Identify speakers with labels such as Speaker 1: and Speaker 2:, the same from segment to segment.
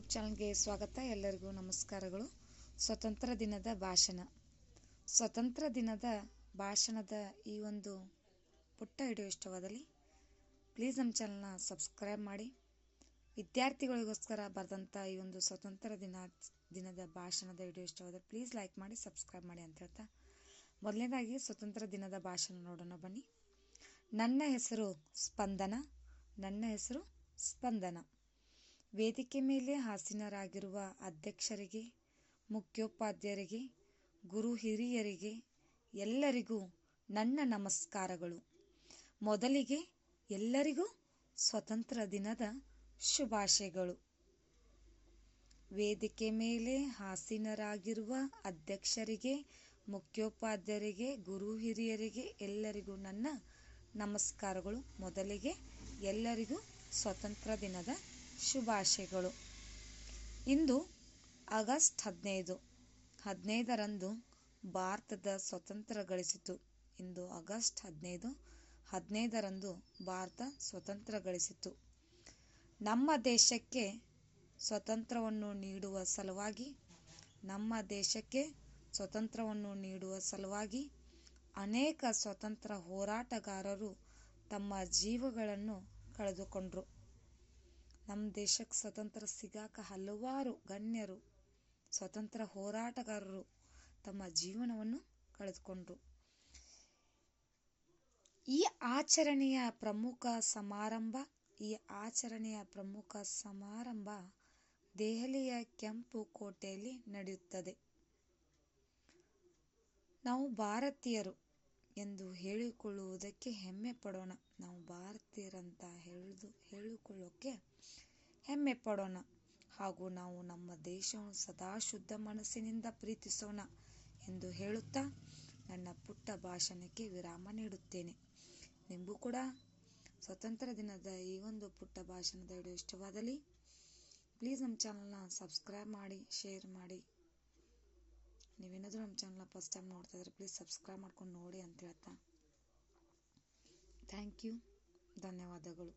Speaker 1: YouTube ಚಾನಲ್ಗೆ ಸ್ವಾಗತ. ಎಲ್ಲರಿಗೂ ನಮಸ್ಕಾರಗಳು. ಸ್ವತಂತ್ರ ದಿನದ ಭಾಷಣ. ಸ್ವತಂತ್ರ ದಿನದ ಭಾಷಣದ ಈ ಒಂದು ಪುಟ್ಟ ವಿಡಿಯೋ ಇಷ್ಟವಾದಲ್ಲಿ ಪ್ಲೀಸ್ ನಮ್ಮ ಚಾನಲ್ನ ಸಬ್ಸ್ಕ್ರೈಬ್ ಮಾಡಿ. ವಿದ್ಯಾರ್ಥಿಗಳಿಗೋಸ್ಕರ ಬರೆದಂಥ ಈ ಒಂದು ಸ್ವತಂತ್ರ ದಿನ, ದಿನದ ಭಾಷಣದ ವಿಡಿಯೋ ಇಷ್ಟವಾದರೆ ಪ್ಲೀಸ್ ಲೈಕ್ ಮಾಡಿ, ಸಬ್ಸ್ಕ್ರೈಬ್ ಮಾಡಿ ಅಂತ ಹೇಳ್ತಾ ಮೊದಲನೇದಾಗಿ ಸ್ವತಂತ್ರ ದಿನದ ಭಾಷಣ ನೋಡೋಣ ಬನ್ನಿ. ನನ್ನ ಹೆಸರು ಸ್ಪಂದನ. ನನ್ನ ಹೆಸರು ಸ್ಪಂದನ. ವೇದಿಕೆ ಮೇಲೆ ಆಸೀನರಾಗಿರುವ ಅಧ್ಯಕ್ಷರಿಗೆ, ಮುಖ್ಯೋಪಾಧ್ಯಾಯರಿಗೆ, ಗುರು ಹಿರಿಯರಿಗೆ ಎಲ್ಲರಿಗೂ ನನ್ನ ನಮಸ್ಕಾರಗಳು. ಮೊದಲಿಗೆ ಎಲ್ಲರಿಗೂ ಸ್ವತಂತ್ರ ದಿನದ ಶುಭಾಶಯಗಳು. ವೇದಿಕೆ ಮೇಲೆ ಆಸೀನರಾಗಿರುವ ಅಧ್ಯಕ್ಷರಿಗೆ, ಮುಖ್ಯೋಪಾಧ್ಯಾಯರಿಗೆ, ಗುರು ಹಿರಿಯರಿಗೆ ಎಲ್ಲರಿಗೂ ನನ್ನ ನಮಸ್ಕಾರಗಳು. ಮೊದಲಿಗೆ ಎಲ್ಲರಿಗೂ ಸ್ವತಂತ್ರ ದಿನದ ಶುಭಾಶಯಗಳು. ಇಂದು ಆಗಸ್ಟ್ ಹದಿನೈದು. ಹದಿನೈದರಂದು ಭಾರತದ ಸ್ವತಂತ್ರ ಗಳಿಸಿತು ಇಂದು ಆಗಸ್ಟ್ ಹದಿನೈದು. ಹದಿನೈದರಂದು ಭಾರತ ಸ್ವತಂತ್ರ ಗಳಿಸಿತು ನಮ್ಮ ದೇಶಕ್ಕೆ ಸ್ವತಂತ್ರವನ್ನು ನೀಡುವ ಸಲುವಾಗಿ, ನಮ್ಮ ದೇಶಕ್ಕೆ ಸ್ವತಂತ್ರವನ್ನು ನೀಡುವ ಸಲುವಾಗಿ ಅನೇಕ ಸ್ವತಂತ್ರ ಹೋರಾಟಗಾರರು ತಮ್ಮ ಜೀವಗಳನ್ನು ಕಳೆದುಕೊಂಡ್ರು. ನಮ್ಮ ದೇಶಕ್ಕೆ ಸ್ವತಂತ್ರ ಸಿಗಾಕ ಹಲವಾರು ಗಣ್ಯರು, ಸ್ವತಂತ್ರ ಹೋರಾಟಗಾರರು ತಮ್ಮ ಜೀವನವನ್ನು ಕಳೆದುಕೊಂಡ್ರು. ಈ ಆಚರಣೆಯ ಪ್ರಮುಖ ಸಮಾರಂಭ, ಈ ಆಚರಣೆಯ ಪ್ರಮುಖ ಸಮಾರಂಭ ದೆಹಲಿಯ ಕೆಂಪು ಕೋಟೆಯಲ್ಲಿ ನಡೆಯುತ್ತದೆ. ನಾವು ಭಾರತೀಯರು ಎಂದು ಹೇಳಿಕೊಳ್ಳುವುದಕ್ಕೆ ಹೆಮ್ಮೆ ಪಡೋಣ. ನಾವು ಭಾರತೀಯರಂತ ಹೇಳಿದು ಹೇಳಿಕೊಳ್ಳೋಕ್ಕೆ ಹೆಮ್ಮೆ ಪಡೋಣ. ಹಾಗೂ ನಾವು ನಮ್ಮ ದೇಶವನ್ನು ಸದಾ ಶುದ್ಧ ಮನಸ್ಸಿನಿಂದ ಪ್ರೀತಿಸೋಣ ಎಂದು ಹೇಳುತ್ತಾ ನನ್ನ ಪುಟ್ಟ ಭಾಷಣಕ್ಕೆ ವಿರಾಮ ನೀಡುತ್ತೇನೆ. ನಿಮಗೂ ಕೂಡ ಸ್ವತಂತ್ರ ದಿನದ ಈ ಒಂದು ಪುಟ್ಟ ಭಾಷಣದ ವಿಡಿಯೋ ಇಷ್ಟವಾದಲ್ಲಿ ಪ್ಲೀಸ್ ನಮ್ಮ ಚಾನಲ್ನ ಸಬ್ಸ್ಕ್ರೈಬ್ ಮಾಡಿ ಶೇರ್ ಮಾಡಿ. ನೀವೇನಾದರೂ ನಮ್ಮ ಚಾನಲ್ನ ಫಸ್ಟ್ ಟೈಮ್ ನೋಡ್ತಾ ಇದ್ರೆ ಪ್ಲೀಸ್ ಸಬ್ಸ್ಕ್ರೈಬ್ ಮಾಡ್ಕೊಂಡು ನೋಡಿ ಅಂತ ಹೇಳ್ತಾ. ಥ್ಯಾಂಕ್ ಯು ಧನ್ಯವಾದಗಳು.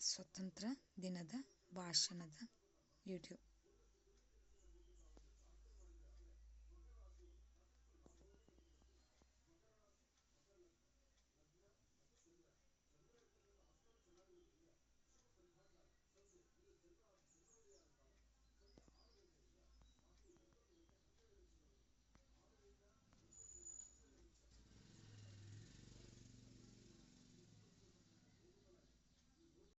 Speaker 1: ಸ್ವತಂತ್ರ ದಿನದ ಭಾಷಣದ ಯೂಟ್ಯೂಬ್